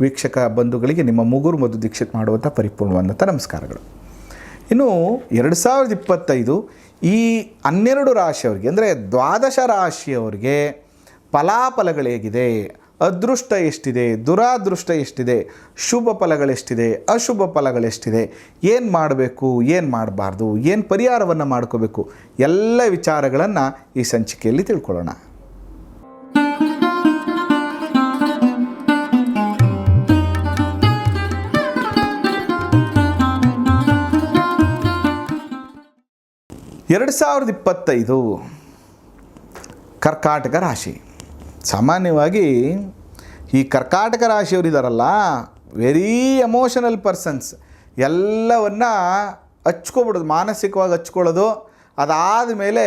ವೀಕ್ಷಕ ಬಂಧುಗಳಿಗೆ ನಿಮ್ಮ ಮುಗುರು ಮಧು ದೀಕ್ಷಿತ್ ಮಾಡುವಂಥ ಪರಿಪೂರ್ಣವಾದಂಥ ನಮಸ್ಕಾರಗಳು. ಇನ್ನು ಎರಡು ಸಾವಿರದ ಇಪ್ಪತ್ತೈದು ಈ ಹನ್ನೆರಡು ರಾಶಿಯವರಿಗೆ, ಅಂದರೆ ದ್ವಾದಶ ರಾಶಿಯವರಿಗೆ ಫಲಾಫಲಗಳು ಹೇಗಿದೆ? ಅದೃಷ್ಟ ಎಷ್ಟಿದೆ? ದುರಾದೃಷ್ಟ ಎಷ್ಟಿದೆ? ಶುಭ ಫಲಗಳೆಷ್ಟಿದೆ ಅಶುಭ ಫಲಗಳೆಷ್ಟಿದೆ ಏನು ಮಾಡಬೇಕು? ಏನು ಮಾಡಬಾರ್ದು? ಏನು ಪರಿಹಾರವನ್ನು ಮಾಡ್ಕೋಬೇಕು? ಎಲ್ಲ ವಿಚಾರಗಳನ್ನು ಈ ಸಂಚಿಕೆಯಲ್ಲಿ ತಿಳ್ಕೊಳ್ಳೋಣ. ಎರಡು ಸಾವಿರದ ಇಪ್ಪತ್ತೈದು ಕರ್ಕಾಟಕ ರಾಶಿ. ಸಾಮಾನ್ಯವಾಗಿ ಈ ಕರ್ಕಾಟಕ ರಾಶಿಯವರಿದ್ದಾರಲ್ಲ ವೆರಿ ಎಮೋಷನಲ್ ಪರ್ಸನ್ಸ್ ಎಲ್ಲವನ್ನು ಹಚ್ಕೊಬಿಡೋದು, ಮಾನಸಿಕವಾಗಿ ಹಚ್ಕೊಳ್ಳೋದು, ಅದಾದ ಮೇಲೆ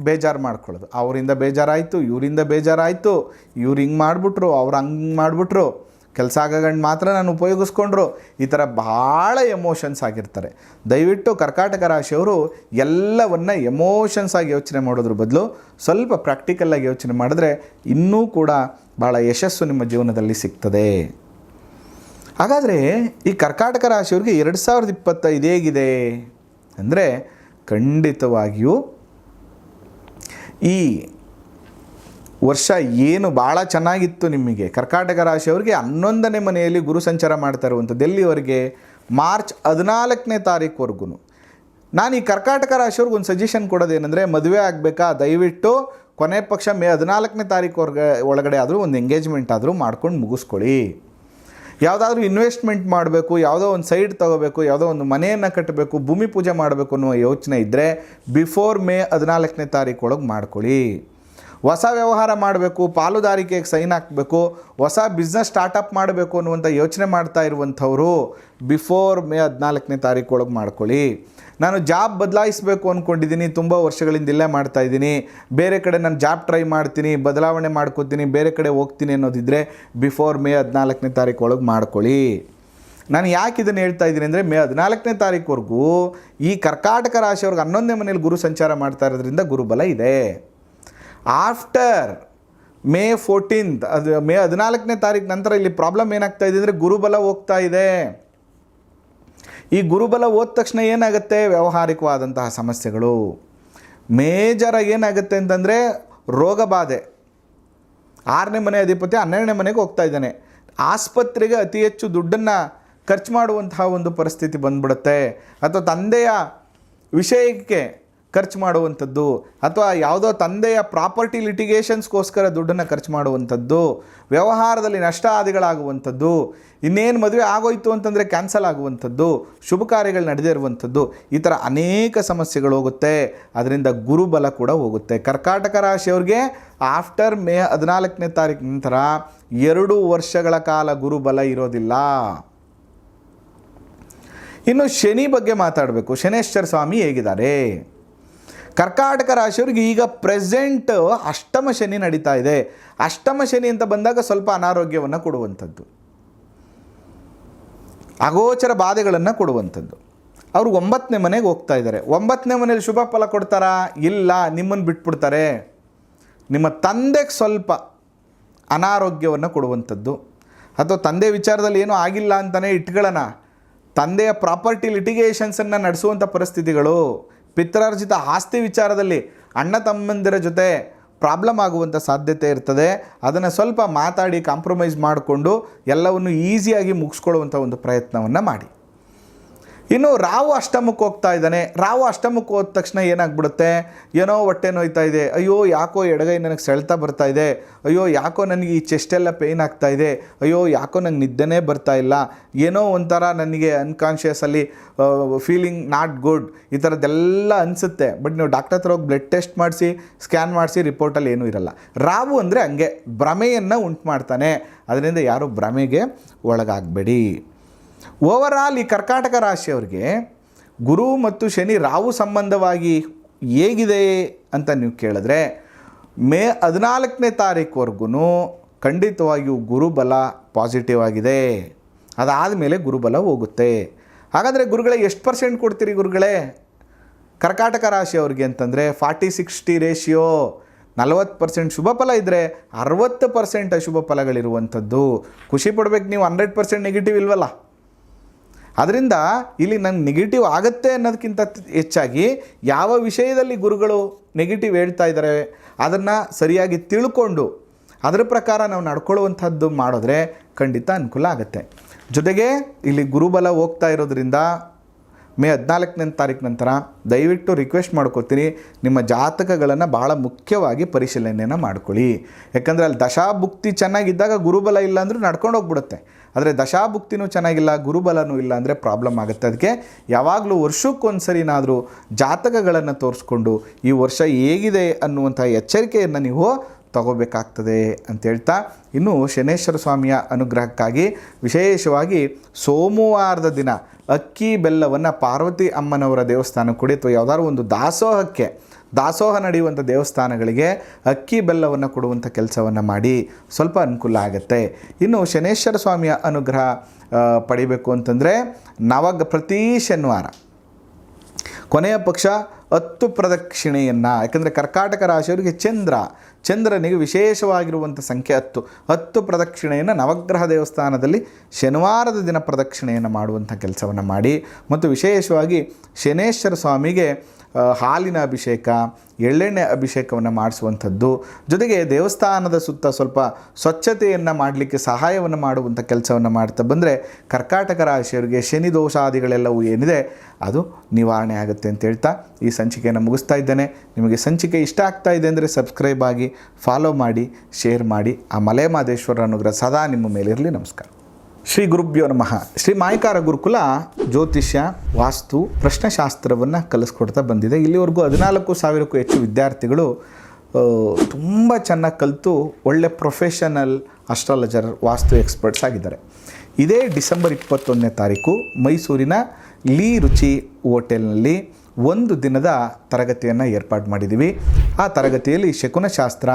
ಬೇಜಾರು ಮಾಡ್ಕೊಳ್ಳೋದು. ಅವರಿಂದ ಬೇಜಾರಾಯಿತು, ಇವರಿಂದ ಬೇಜಾರಾಯಿತು, ಇವ್ರು ಹಿಂಗೆ ಮಾಡಿಬಿಟ್ರು, ಅವ್ರು ಹಂಗೆ ಮಾಡಿಬಿಟ್ರು. ಕೆಲಸ ಆಗಗಂಡು ಮಾತ್ರ ನಾನು ಉಪಯೋಗಿಸ್ಕೊಂಡ್ರು. ಈ ಥರ ಭಾಳ ಎಮೋಷನ್ಸ್ ಆಗಿರ್ತಾರೆ. ದಯವಿಟ್ಟು ಕರ್ಕಾಟಕ ರಾಶಿಯವರು ಎಲ್ಲವನ್ನು ಎಮೋಷನ್ಸ್ ಆಗಿ ಯೋಚನೆ ಮಾಡೋದ್ರ ಬದಲು ಸ್ವಲ್ಪ ಪ್ರಾಕ್ಟಿಕಲ್ಲಾಗಿ ಯೋಚನೆ ಮಾಡಿದ್ರೆ ಇನ್ನೂ ಕೂಡ ಭಾಳ ಯಶಸ್ಸು ನಿಮ್ಮ ಜೀವನದಲ್ಲಿ ಸಿಗ್ತದೆ. ಹಾಗಾದರೆ ಈ ಕರ್ಕಾಟಕ ರಾಶಿಯವ್ರಿಗೆ ಎರಡು ಸಾವಿರದ ಇಪ್ಪತ್ತೈದು ಹೇಗಿದೆ? ಅಂದರೆ ಖಂಡಿತವಾಗಿಯೂ ಈ ವರ್ಷ ಏನು ಭಾಳ ಚೆನ್ನಾಗಿತ್ತು ನಿಮಗೆ? ಕರ್ಕಾಟಕ ರಾಶಿಯವರಿಗೆ ಹನ್ನೊಂದನೇ ಮನೆಯಲ್ಲಿ ಗುರು ಸಂಚಾರ ಮಾಡ್ತಾ ಇರುವಂಥದ್ದು ಎಲ್ಲಿವರೆಗೆ ಮಾರ್ಚ್ ಹದಿನಾಲ್ಕನೇ ತಾರೀಕುವರೆಗೂ. ನಾನು ಈ ಕರ್ಕಾಟಕ ರಾಶಿಯವ್ರಿಗೆ ಒಂದು ಸಜೆಷನ್ ಕೊಡೋದೇನೆಂದರೆ ಮದುವೆ ಆಗಬೇಕಾ? ದಯವಿಟ್ಟು ಕೊನೆ ಪಕ್ಷ ಮೇ ಹದಿನಾಲ್ಕನೇ ತಾರೀಕು ಹೊರಗೆ ಒಳಗಡೆ ಆದರೂ ಒಂದು ಎಂಗೇಜ್ಮೆಂಟ್ ಆದರೂ ಮಾಡ್ಕೊಂಡು ಮುಗಿಸ್ಕೊಳ್ಳಿ. ಯಾವುದಾದ್ರೂ ಇನ್ವೆಸ್ಟ್ಮೆಂಟ್ ಮಾಡಬೇಕು, ಯಾವುದೋ ಒಂದು ಸೈಡ್ ತೊಗೋಬೇಕು, ಯಾವುದೋ ಒಂದು ಮನೆಯನ್ನು ಕಟ್ಟಬೇಕು, ಭೂಮಿ ಪೂಜೆ ಮಾಡಬೇಕು ಅನ್ನುವ ಯೋಚನೆ ಇದ್ದರೆ ಬಿಫೋರ್ ಮೇ ಹದಿನಾಲ್ಕನೇ ತಾರೀಕು ಒಳಗೆ ಮಾಡ್ಕೊಳ್ಳಿ. ಹೊಸ ವ್ಯವಹಾರ ಮಾಡಬೇಕು, ಪಾಲುದಾರಿಕೆಗೆ ಸೈನ್ ಹಾಕಬೇಕು, ಹೊಸ ಬಿಸ್ನೆಸ್ ಸ್ಟಾರ್ಟಪ್ ಮಾಡಬೇಕು ಅನ್ನುವಂಥ ಯೋಚನೆ ಮಾಡ್ತಾ ಇರುವಂಥವ್ರು ಬಿಫೋರ್ ಮೇ ಹದಿನಾಲ್ಕನೇ ತಾರೀಕು ಒಳಗೆ ಮಾಡ್ಕೊಳ್ಳಿ. ನಾನು ಜಾಬ್ ಬದಲಾಯಿಸಬೇಕು ಅಂದ್ಕೊಂಡಿದ್ದೀನಿ ತುಂಬ ವರ್ಷಗಳಿಂದ ಇಲ್ಲೇ ಮಾಡ್ತಾ ಇದ್ದೀನಿ. ಬೇರೆ ಕಡೆ ನಾನು ಜಾಬ್ ಟ್ರೈ ಮಾಡ್ತೀನಿ, ಬದಲಾವಣೆ ಮಾಡ್ಕೋತೀನಿ, ಬೇರೆ ಕಡೆ ಹೋಗ್ತೀನಿ ಅನ್ನೋದಿದ್ದರೆ ಬಿಫೋರ್ ಮೇ ಹದಿನಾಲ್ಕನೇ ತಾರೀಕು ಒಳಗೆ ಮಾಡ್ಕೊಳ್ಳಿ. ನಾನು ಯಾಕೆ ಇದನ್ನು ಹೇಳ್ತಾ ಇದ್ದೀನಿ ಅಂದರೆ ಮೇ ಹದಿನಾಲ್ಕನೇ ತಾರೀಕುವರೆಗೂ ಈ ಕರ್ಕಾಟಕ ರಾಶಿಯವ್ರಿಗೆ ಹನ್ನೊಂದನೇ ಮನೇಲಿ ಗುರು ಸಂಚಾರ ಮಾಡ್ತಾ ಇರೋದ್ರಿಂದ ಗುರುಬಲ ಇದೆ. ಆಫ್ಟರ್ ಮೇ ಫೋರ್ಟೀನ್ತ್ ಅದು ಮೇ ಹದಿನಾಲ್ಕನೇ ತಾರೀಕು ನಂತರ ಇಲ್ಲಿ ಪ್ರಾಬ್ಲಮ್ ಏನಾಗ್ತಾ ಇದೆ ಅಂದರೆ ಗುರುಬಲ ಹೋಗ್ತಾ ಇದೆ. ಈ ಗುರುಬಲ ಹೋದ ತಕ್ಷಣ ಏನಾಗುತ್ತೆ? ವ್ಯಾವಹಾರಿಕವಾದಂತಹ ಸಮಸ್ಯೆಗಳು. ಮೇಜರಾಗಿ ಏನಾಗುತ್ತೆ ಅಂತಂದರೆ ರೋಗ ಬಾಧೆ. ಆರನೇ ಮನೆ ಅಧಿಪತಿ ಹನ್ನೆರಡನೇ ಮನೆಗೆ ಹೋಗ್ತಾ ಇದ್ದಾನೆ. ಆಸ್ಪತ್ರೆಗೆ ಅತಿ ಹೆಚ್ಚು ದುಡ್ಡನ್ನು ಖರ್ಚು ಮಾಡುವಂತಹ ಒಂದು ಪರಿಸ್ಥಿತಿ ಬಂದ್ಬಿಡುತ್ತೆ. ಅಥವಾ ತಂದೆಯ ವಿಷಯಕ್ಕೆ ಖರ್ಚು ಮಾಡುವಂಥದ್ದು ಅಥವಾ ಯಾವುದೋ ತಂದೆಯ ಪ್ರಾಪರ್ಟಿ ಲಿಟಿಗೇಷನ್ಸ್ಗೋಸ್ಕರ ದುಡ್ಡನ್ನು ಖರ್ಚು ಮಾಡುವಂಥದ್ದು, ವ್ಯವಹಾರದಲ್ಲಿ ನಷ್ಟ ಆದಿಗಳಾಗುವಂಥದ್ದು ಇನ್ನೇನು ಮದುವೆ ಆಗೋಯ್ತು ಅಂತಂದರೆ ಕ್ಯಾನ್ಸಲ್ ಆಗುವಂಥದ್ದು, ಶುಭ ಕಾರ್ಯಗಳು ನಡೆದೇ ಇರುವಂಥದ್ದು, ಈ ಥರ ಅನೇಕ ಸಮಸ್ಯೆಗಳು ಹೋಗುತ್ತೆ. ಅದರಿಂದ ಗುರುಬಲ ಕೂಡ ಹೋಗುತ್ತೆ. ಕರ್ಕಾಟಕ ರಾಶಿಯವ್ರಿಗೆ ಆಫ್ಟರ್ ಮೇ ಹದಿನಾಲ್ಕನೇ ತಾರೀಕು ನಂತರ ಎರಡು ವರ್ಷಗಳ ಕಾಲ ಗುರುಬಲ ಇರೋದಿಲ್ಲ. ಇನ್ನು ಶನಿ ಬಗ್ಗೆ ಮಾತಾಡಬೇಕು. ಶನೇಶ್ವರ ಸ್ವಾಮಿ ಹೇಗಿದ್ದಾರೆ? ಕರ್ಕಾಟಕ ರಾಶಿಯವ್ರಿಗೆ ಈಗ ಪ್ರೆಸೆಂಟ್ ಅಷ್ಟಮ ಶನಿ ನಡೀತಾ ಇದೆ. ಅಷ್ಟಮ ಶನಿ ಅಂತ ಬಂದಾಗ ಸ್ವಲ್ಪ ಅನಾರೋಗ್ಯವನ್ನು ಕೊಡುವಂಥದ್ದು. ಅಗೋಚರ ಬಾಧೆಗಳನ್ನು ಕೊಡುವಂಥದ್ದು. ಅವರು ಒಂಬತ್ತನೇ ಮನೆಗೆ ಹೋಗ್ತಾ ಇದ್ದಾರೆ. ಒಂಬತ್ತನೇ ಮನೇಲಿ ಶುಭ ಫಲ ಕೊಡ್ತಾರಾ? ಇಲ್ಲ ನಿಮ್ಮನ್ನು ಬಿಟ್ಬಿಡ್ತಾರೆ. ನಿಮ್ಮ ತಂದೆಗೆ ಸ್ವಲ್ಪ ಅನಾರೋಗ್ಯವನ್ನು ಕೊಡುವಂಥದ್ದು. ಅಥವಾ ತಂದೆ ವಿಚಾರದಲ್ಲಿ ಏನೂ ಆಗಿಲ್ಲ ಅಂತಲೇ ಇಟ್ಕೊಳ್ಳೋಣ. ತಂದೆಯ ಪ್ರಾಪರ್ಟಿ ಲಿಟಿಗೇಷನ್ಸನ್ನು ನಡೆಸುವಂಥ ಪರಿಸ್ಥಿತಿಗಳು. ಪಿತ್ರಾರ್ಜಿತ ಆಸ್ತಿ ವಿಚಾರದಲ್ಲಿ ಅಣ್ಣ ತಮ್ಮಂದಿರ ಜೊತೆ ಪ್ರಾಬ್ಲಮ್ ಆಗುವಂಥ ಸಾಧ್ಯತೆ ಇರ್ತದೆ. ಅದನ್ನು ಸ್ವಲ್ಪ ಮಾತಾಡಿ ಕಾಂಪ್ರಮೈಸ್ ಮಾಡಿಕೊಂಡು ಎಲ್ಲವನ್ನು ಈಸಿಯಾಗಿ ಮುಗಿಸ್ಕೊಳ್ಳುವಂಥ ಒಂದು ಪ್ರಯತ್ನವನ್ನು ಮಾಡಿ. ಇನ್ನು ರಾವು ಅಷ್ಟಮಕ್ಕೆ ಹೋಗ್ತಾ ಇದ್ದಾನೆ. ರಾವು ಅಷ್ಟಮಕ್ಕೆ ಹೋದ ತಕ್ಷಣ ಏನಾಗ್ಬಿಡುತ್ತೆ? ಏನೋ ಹೊಟ್ಟೆ ನೋಯ್ತಾ ಇದೆ. ಅಯ್ಯೋ, ಯಾಕೋ ಎಡಗೈ ನನಗೆ ಸೆಳ್ತಾ ಬರ್ತಾ ಇದೆ. ಅಯ್ಯೋ, ಯಾಕೋ ನನಗೆ ಈ ಚೆಸ್ಟೆಲ್ಲ ಪೇಯ್ನ್ ಆಗ್ತಾ ಇದೆ. ಅಯ್ಯೋ, ಯಾಕೋ ನಂಗೆ ನಿದ್ದೆನೇ ಬರ್ತಾ ಇಲ್ಲ. ಏನೋ ಒಂಥರ ನನಗೆ ಅನ್ಕಾನ್ಷಿಯಸಲ್ಲಿ ಫೀಲಿಂಗ್ ನಾಟ್ ಗುಡ್ ಈ ಥರದ್ದೆಲ್ಲ ಅನಿಸುತ್ತೆ. ಬಟ್ ನೀವು ಡಾಕ್ಟರ್ ಹತ್ರ ಹೋಗಿ ಬ್ಲಡ್ ಟೆಸ್ಟ್ ಮಾಡಿಸಿ ಸ್ಕ್ಯಾನ್ ಮಾಡಿಸಿ ರಿಪೋರ್ಟಲ್ಲಿ ಏನೂ ಇರಲ್ಲ. ರಾವು ಅಂದರೆ ಹಂಗೆ ಭ್ರಮೆಯನ್ನು ಉಂಟು ಮಾಡ್ತಾನೆ. ಅದರಿಂದ ಯಾರೂ ಭ್ರಮೆಗೆ ಒಳಗಾಗಬೇಡಿ. ಓವರಾಲ್ ಈ ಕರ್ಕಾಟಕ ರಾಶಿಯವರಿಗೆ ಗುರು ಮತ್ತು ಶನಿ ರಾವು ಸಂಬಂಧವಾಗಿ ಹೇಗಿದೆ ಅಂತ ನೀವು ಕೇಳಿದ್ರೆ, ಮೇ ಹದಿನಾಲ್ಕನೇ ತಾರೀಕುವರೆಗೂ ಖಂಡಿತವಾಗಿಯೂ ಗುರುಬಲ ಪಾಸಿಟಿವ್ ಆಗಿದೆ. ಅದಾದಮೇಲೆ ಗುರುಬಲ ಹೋಗುತ್ತೆ. ಹಾಗಾದರೆ ಗುರುಗಳೇ, ಎಷ್ಟು ಪರ್ಸೆಂಟ್ ಕೊಡ್ತೀರಿ ಗುರುಗಳೇ? ಕರ್ಕಾಟಕ ರಾಶಿಯವ್ರಿಗೆ ಅಂತಂದರೆ ಫಾರ್ಟಿ ಸಿಕ್ಸ್ಟಿ ರೇಷಿಯೋ ನಲವತ್ತು ಪರ್ಸೆಂಟ್ ಶುಭ ಫಲ ಇದ್ದರೆ ಅರವತ್ತು ಪರ್ಸೆಂಟ್ ಅಶುಭ ಫಲಗಳಿರುವಂಥದ್ದು. ಖುಷಿ ಪಡ್ಬೇಕು ನೀವು, ಹಂಡ್ರೆಡ್ ಪರ್ಸೆಂಟ್ ನೆಗೆಟಿವ್ ಇಲ್ವಲ್ಲ? ಅದರಿಂದ ಇಲ್ಲಿ ನಂಗೆ ನೆಗೆಟಿವ್ ಆಗುತ್ತೆ ಅನ್ನೋದಕ್ಕಿಂತ ಹೆಚ್ಚಾಗಿ ಯಾವ ವಿಷಯದಲ್ಲಿ ಗುರುಗಳು ನೆಗೆಟಿವ್ ಹೇಳ್ತಾ ಇದ್ದಾರೆ ಅದನ್ನು ಸರಿಯಾಗಿ ತಿಳ್ಕೊಂಡು ಅದರ ಪ್ರಕಾರ ನಾವು ನಡ್ಕೊಳ್ಳುವಂಥದ್ದು ಮಾಡಿದ್ರೆ ಖಂಡಿತ ಅನುಕೂಲ ಆಗುತ್ತೆ. ಜೊತೆಗೆ ಇಲ್ಲಿ ಗುರುಬಲ ಹೋಗ್ತಾ ಇರೋದ್ರಿಂದ ಮೇ ಹದಿನಾಲ್ಕನೇ ತಾರೀಕು ನಂತರ ದಯವಿಟ್ಟು ರಿಕ್ವೆಸ್ಟ್ ಮಾಡ್ಕೋತೀನಿ ನಿಮ್ಮ ಜಾತಕಗಳನ್ನು ಭಾಳ ಮುಖ್ಯವಾಗಿ ಪರಿಶೀಲನೆಯನ್ನು ಮಾಡ್ಕೊಳ್ಳಿ. ಯಾಕಂದರೆ ಅಲ್ಲಿ ದಶಾಭುಕ್ತಿ ಚೆನ್ನಾಗಿದ್ದಾಗ ಗುರುಬಲ ಇಲ್ಲಾಂದರೂ ನಡ್ಕೊಂಡು ಹೋಗ್ಬಿಡುತ್ತೆ. ಆದರೆ ದಶಾಭುಕ್ತಿನೂ ಚೆನ್ನಾಗಿಲ್ಲ, ಗುರುಬಲನೂ ಇಲ್ಲ ಅಂದರೆ ಪ್ರಾಬ್ಲಮ್ ಆಗುತ್ತೆ. ಅದಕ್ಕೆ ಯಾವಾಗಲೂ ವರ್ಷಕ್ಕೊಂದ್ಸರಿನಾದರೂ ಜಾತಕಗಳನ್ನು ತೋರಿಸ್ಕೊಂಡು ಈ ವರ್ಷ ಹೇಗಿದೆ ಅನ್ನುವಂಥ ಎಚ್ಚರಿಕೆಯನ್ನು ನೀವು ತಗೋಬೇಕಾಗ್ತದೆ ಅಂತ ಹೇಳ್ತಾ ಇನ್ನು ಶನೇಶ್ವರ ಸ್ವಾಮಿಯ ಅನುಗ್ರಹಕ್ಕಾಗಿ ವಿಶೇಷವಾಗಿ ಸೋಮವಾರದ ದಿನ ಅಕ್ಕಿ ಬೆಲ್ಲವನ್ನು ಪಾರ್ವತಿ ಅಮ್ಮನವರ ದೇವಸ್ಥಾನ ಕೊಡಿ ಅಥವಾ ಯಾವುದಾದ್ರು ಒಂದು ದಾಸೋಹಕ್ಕೆ, ದಾಸೋಹ ನಡೆಯುವಂಥ ದೇವಸ್ಥಾನಗಳಿಗೆ ಅಕ್ಕಿ ಬೆಲ್ಲವನ್ನು ಕೊಡುವಂಥ ಕೆಲಸವನ್ನು ಮಾಡಿ ಸ್ವಲ್ಪ ಅನುಕೂಲ ಆಗುತ್ತೆ. ಇನ್ನು ಶನೇಶ್ವರ ಸ್ವಾಮಿಯ ಅನುಗ್ರಹ ಪಡಿಬೇಕು ಅಂತಂದರೆ ನವಗ ಪ್ರತಿ ಶನಿವಾರ. ಕೊನೆಯ ಪಕ್ಷ ಹತ್ತು ಪ್ರದಕ್ಷಿಣೆಯನ್ನು, ಯಾಕಂದರೆ ಕರ್ಕಾಟಕ ರಾಶಿಯವರಿಗೆ ಚಂದ್ರ, ಚಂದ್ರನಿಗೆ ವಿಶೇಷವಾಗಿರುವಂಥ ಸಂಖ್ಯೆ ಹತ್ತು. ಹತ್ತು ಪ್ರದಕ್ಷಿಣೆಯನ್ನು ನವಗ್ರಹ ದೇವಸ್ಥಾನದಲ್ಲಿ ಶನಿವಾರದ ದಿನ ಪ್ರದಕ್ಷಿಣೆಯನ್ನು ಮಾಡುವಂಥ ಕೆಲಸವನ್ನು ಮಾಡಿ, ಮತ್ತು ವಿಶೇಷವಾಗಿ ಶನೇಶ್ವರ ಸ್ವಾಮಿಗೆ ಹಾಲಿನ ಅಭಿಷೇಕ, ಎಳ್ಳೆಣ್ಣೆ ಅಭಿಷೇಕವನ್ನು ಮಾಡಿಸುವಂಥದ್ದು. ಜೊತೆಗೆ ದೇವಸ್ಥಾನದ ಸುತ್ತ ಸ್ವಲ್ಪ ಸ್ವಚ್ಛತೆಯನ್ನು ಮಾಡಲಿಕ್ಕೆ ಸಹಾಯವನ್ನು ಮಾಡುವಂಥ ಕೆಲಸವನ್ನು ಮಾಡ್ತಾ ಬಂದರೆ ಕರ್ಕಾಟಕ ರಾಶಿಯವರಿಗೆ ಶನಿ ದೋಷಾದಿಗಳೆಲ್ಲವೂ ಏನಿದೆ, ಅದು ನಿವಾರಣೆ ಆಗುತ್ತೆ ಅಂತ ಹೇಳ್ತಾ ಈ ಸಂಚಿಕೆಯನ್ನು ಮುಗಿಸ್ತಾ ಇದ್ದೇನೆ. ನಿಮಗೆ ಸಂಚಿಕೆ ಇಷ್ಟ ಆಗ್ತಾ ಇದೆ ಅಂದರೆ ಸಬ್ಸ್ಕ್ರೈಬ್ ಆಗಿ, ಫಾಲೋ ಮಾಡಿ, ಶೇರ್ ಮಾಡಿ. ಆ ಮಲೆ ಮಾದೇಶ್ವರ ಅನುಗ್ರಹ ಸದಾ ನಿಮ್ಮ ಮೇಲಿರಲಿ. ನಮಸ್ಕಾರ. ಶ್ರೀ ಗುರುಭ್ಯೋ ನಮಃ. ಶ್ರೀ ಮಾಯಕಾರ ಗುರುಕುಲ ಜ್ಯೋತಿಷ್ಯ, ವಾಸ್ತು, ಪ್ರಶ್ನಶಾಸ್ತ್ರವನ್ನು ಕಲಿಸ್ಕೊಡ್ತಾ ಬಂದಿದೆ. ಇಲ್ಲಿವರೆಗೂ ಹದಿನಾಲ್ಕು ಸಾವಿರಕ್ಕೂ ಹೆಚ್ಚು ವಿದ್ಯಾರ್ಥಿಗಳು ತುಂಬ ಚೆನ್ನಾಗಿ ಕಲಿತು ಒಳ್ಳೆ ಪ್ರೊಫೆಷನಲ್ ಅಸ್ಟ್ರಾಲಜರ್ ವಾಸ್ತು ಎಕ್ಸ್ಪರ್ಟ್ಸ್ ಆಗಿದ್ದಾರೆ. ಇದೇ ಡಿಸೆಂಬರ್ ಇಪ್ಪತ್ತೊಂದನೇ ತಾರೀಕು ಮೈಸೂರಿನ ಲೀ ರುಚಿ ಹೋಟೆಲ್ನಲ್ಲಿ ಒಂದು ದಿನದ ತರಗತಿಯನ್ನು ಏರ್ಪಾಡು ಮಾಡಿದ್ದೀವಿ ಆ ತರಗತಿಯಲ್ಲಿ ಶಕುನಶಾಸ್ತ್ರ,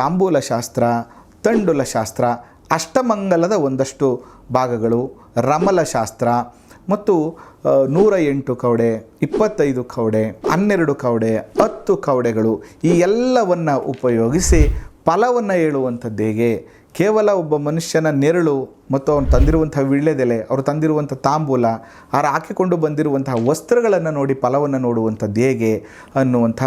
ತಾಂಬೂಲಶಾಸ್ತ್ರ, ತಂಡುಲಶಾಸ್ತ್ರ ತಂಡುಲ ಶಾಸ್ತ್ರ ಅಷ್ಟಮಂಗಲದ ಒಂದಷ್ಟು ಭಾಗಗಳು ರಮಲ ಶಾಸ್ತ್ರ ಮತ್ತು ನೂರ ಎಂಟು ಕವಡೆ, ಇಪ್ಪತ್ತೈದು ಕವಡೆ, ಹನ್ನೆರಡು ಕವಡೆ, ಹತ್ತು ಕವಡೆಗಳು ಈ ಎಲ್ಲವನ್ನು ಉಪಯೋಗಿಸಿ ಫಲವನ್ನು ಹೇಳುವಂಥದ್ದು ಹೇಗೆ? ಕೇವಲ ಒಬ್ಬ ಮನುಷ್ಯನ ನೆರಳು ಮತ್ತು ಅವನು ತಂದಿರುವಂಥ ವಿಳ್ಳೆದೆಲೆ ಅವರು ತಂದಿರುವಂಥ ತಾಂಬೂಲ ಅವರು ಹಾಕಿಕೊಂಡು ಬಂದಿರುವಂತಹ ವಸ್ತ್ರಗಳನ್ನು ನೋಡಿ ಫಲವನ್ನು ನೋಡುವಂಥದ್ದು ಹೇಗೆ ಅನ್ನುವಂಥ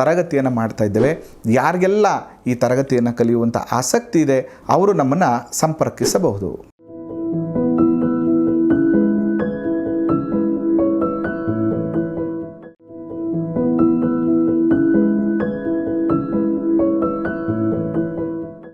ತರಗತಿಯನ್ನು ಮಾಡ್ತಾ ಇದ್ದೇವೆ. ಯಾರಿಗೆಲ್ಲ ಈ ತರಗತಿಯನ್ನು ಕಲಿಯುವಂಥ ಆಸಕ್ತಿ ಇದೆ, ಅವರು ನಮ್ಮನ್ನು ಸಂಪರ್ಕಿಸಬಹುದು.